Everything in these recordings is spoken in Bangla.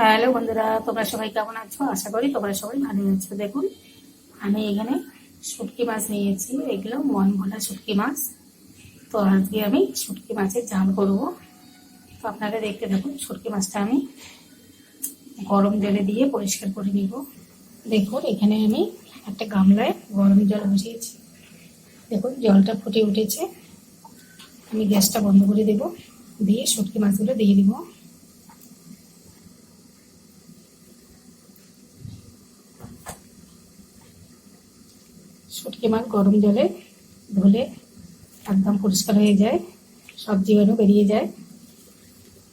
হ্যালো বন্ধুরা, তোমরা সবাই কেমন আছো? আশা করি তোমরা সবাই ভালো আছো। দেখুন, আমি এখানে শুটকি মাছ নিয়েছি এগুলো মন ভোলা শুটকি মাছ। তো আজকে আমি শুটকি মাছের জাল করব। তো আপনারা দেখতে দেখুন শুটকি মাছটা আমি গরম জলে দিয়ে পরিষ্কার করে নিব। দেখুন, এখানে আমি একটা গামলায় গরম জল বসিয়েছি। দেখুন, জলটা ফুটে উঠেছে। আমি গ্যাসটা বন্ধ করে দেব, দিয়ে শুটকি মাছগুলো দিয়ে দিব। শুটকি মাছ গরম জলে ধুলে একদম পরিষ্কার হয়ে যায়, সব জীবাণু বেরিয়ে যায়।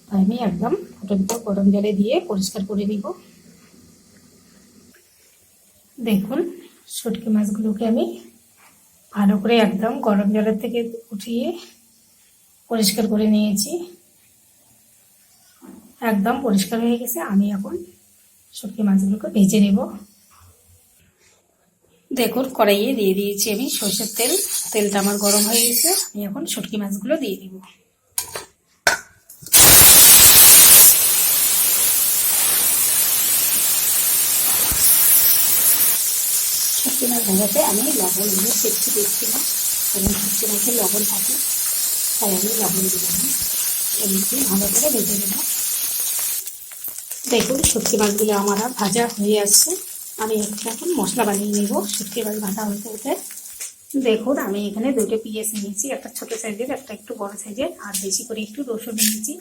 তাই আমি একদম ফুটন্ত গরম জলে দিয়ে পরিষ্কার করে নিব। দেখুন, শুটকি মাছগুলোকে আমি ভালো করে একদম গরম জলের থেকে উঠিয়ে পরিষ্কার করে নিয়েছি। একদম পরিষ্কার হয়ে গেছে, আমি এখন শুটকি মাছগুলোকে ভেজে নেব। দেখুন, কড়াইয়ে দিয়ে দিয়েছি আমি সর্ষের তেল। তেলটা আমার গরম হয়ে গেছে। আমি এখন শুটকি মাছগুলো দিয়ে দিব। শুটকি মাছ ভাজাতে আমি লবণ দিয়ে শিখছি দিচ্ছি না কারণ শুটকি মাছে লবণ থাকে, তাই আমি লবণ দিলাম। এমনি ভালো করে ভেজে নেব। দেখুন, শুটকি মাছগুলো আমার আর ভাজা হয়ে আসছে। আমি এখন মশলা বানিয়ে নেব, শুটকি মাছ ভাজা হতে হতে দেখুন, আমি এখানে দুটো পিঁয়াজ নিয়েছি, একটা ছোট সাইজের, একটা একটু বড় সাইজের, আর বেশি করে একটু রসুন নিয়েছি।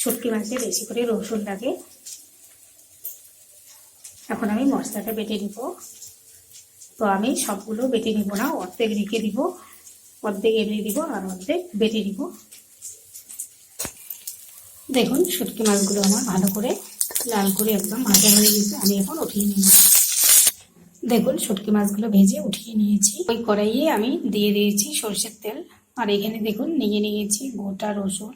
শুটকি মাছে বেশি করে রসুন লাগে। এখন আমি মশলাটা বেটে নিব। তো আমি সবগুলো বেটে নিব না, অর্ধেক রেখে দিব, অর্ধেক এমনি দিব আর অর্ধেক বেটে দিব দেখুন, শুটকি মাছগুলো আমার ভালো করে লাল করে একদম ভাজা হয়ে গেছে, আমি এখন উঠিয়ে নিব দেখুন, শুটকি মাছগুলো ভেজে উঠিয়ে নিয়েছি। ওই কড়াইয়ে আমি দিয়ে দিয়েছি সরষের তেল। আর এখানে দেখুন, নিয়ে নিয়েছি গোটা রসুন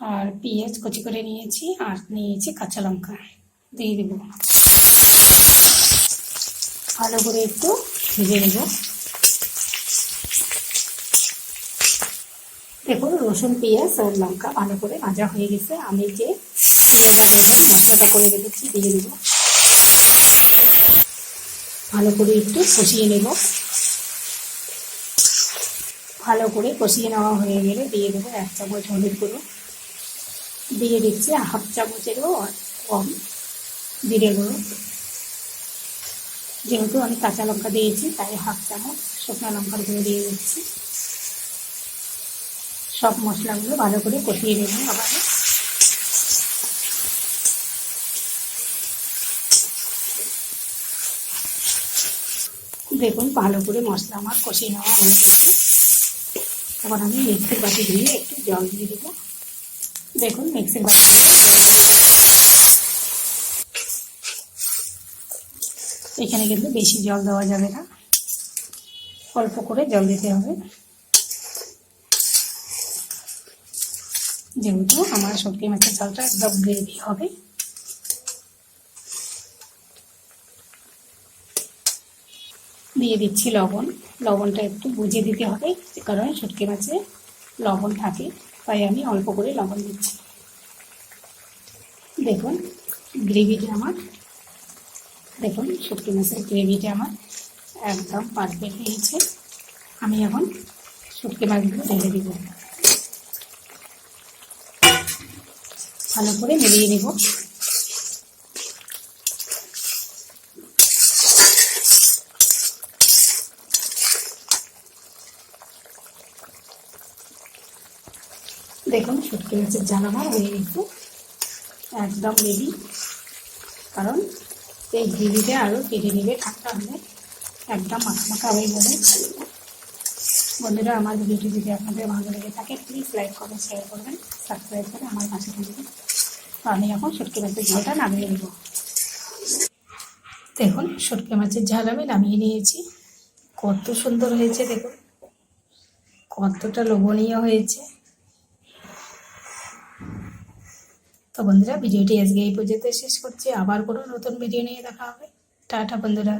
আর পেঁয়াজ কচি করে নিয়েছি আর নিয়েছি কাঁচা লঙ্কা। দিয়ে দেব। ভালো করে একটু ভেজে নেব। দেখুন, রসুন, পেঁয়াজ আর লঙ্কা ভালো করে ভাজা হয়ে গেছে। আমি যে মশলাটা করে রেখেছি, দিয়ে দেবো। ভালো করে একটু কষিয়ে নেব। ভালো করে কষিয়ে নেওয়া হয়ে গেলে দিয়ে দেবো এক চামচ হলুদ গুঁড়ো। দিয়ে দিচ্ছি হাফ চামচেরও কম জিরে গুঁড়ো। যেহেতু আমি কাঁচা লঙ্কা দিয়েছি, তাই হাফ চামচ শুকনো লঙ্কার গুঁড়ো দিয়ে দিচ্ছি। সব মশলাগুলো ভালো করে কষিয়ে নেব আবার। দেখুন, ভালো করে মশলা আমার কষিয়ে নেওয়া হয়ে গেছে। এবার আমি মিক্সির বাটি দিয়ে একটু জল দিয়ে দেবো। দেখুন, মিক্সির বাটি এখানে কিন্তু বেশি জল দেওয়া যাবে না। অল্প করে জল দিতে হবে। যেহেতু আমার সবজি মাছের চালটা একদম গ্রেভি হবে। দিয়ে দিচ্ছি লবণ। লবণটা একটু বুঝে দিতে হবে কারণ শুটকি মাছে লবণ থাকে, তাই আমি অল্প করে লবণ দিচ্ছি। দেখুন, গ্রেভিটা আমার, দেখুন শুটকি মাছের গ্রেভিটা আমার একদম পারফেক্ট হয়েছে। আমি এখন শুটকি মাছগুলো ঢেলে দিব। ভালো করে মিলিয়ে নেব। দেখুন, শুটকি মাছের জাল আমার হয়ে গেছে একদম রেডি কারণ এই গ্রেভিটা আরও কেটে নেবে ঠান্ডা হলে একদম মাখা মাখা হয়ে যাবে। বন্ধুরা, আমার ভিডিওটি যদি আপনাদের ভালো লেগে থাকে প্লিজ লাইক করবেন শেয়ার করবেন সাবস্ক্রাইব করে আমার পাশে থাকবেন। তো আমি এখন শুটকি মাছের ঝালটা নামিয়ে নেব। দেখুন, শুটকি মাছের ঝাল আমি নামিয়ে নিয়েছি। কত সুন্দর হয়েছে, দেখুন। কতটা লোভনীয় হয়েছে। তো বন্ধুরা, ভিডিওটি আজকে এই পর্যন্ত শেষ করছি। আবার কোনো নতুন ভিডিও নিয়ে দেখা হবে। টাটা বন্ধুরা।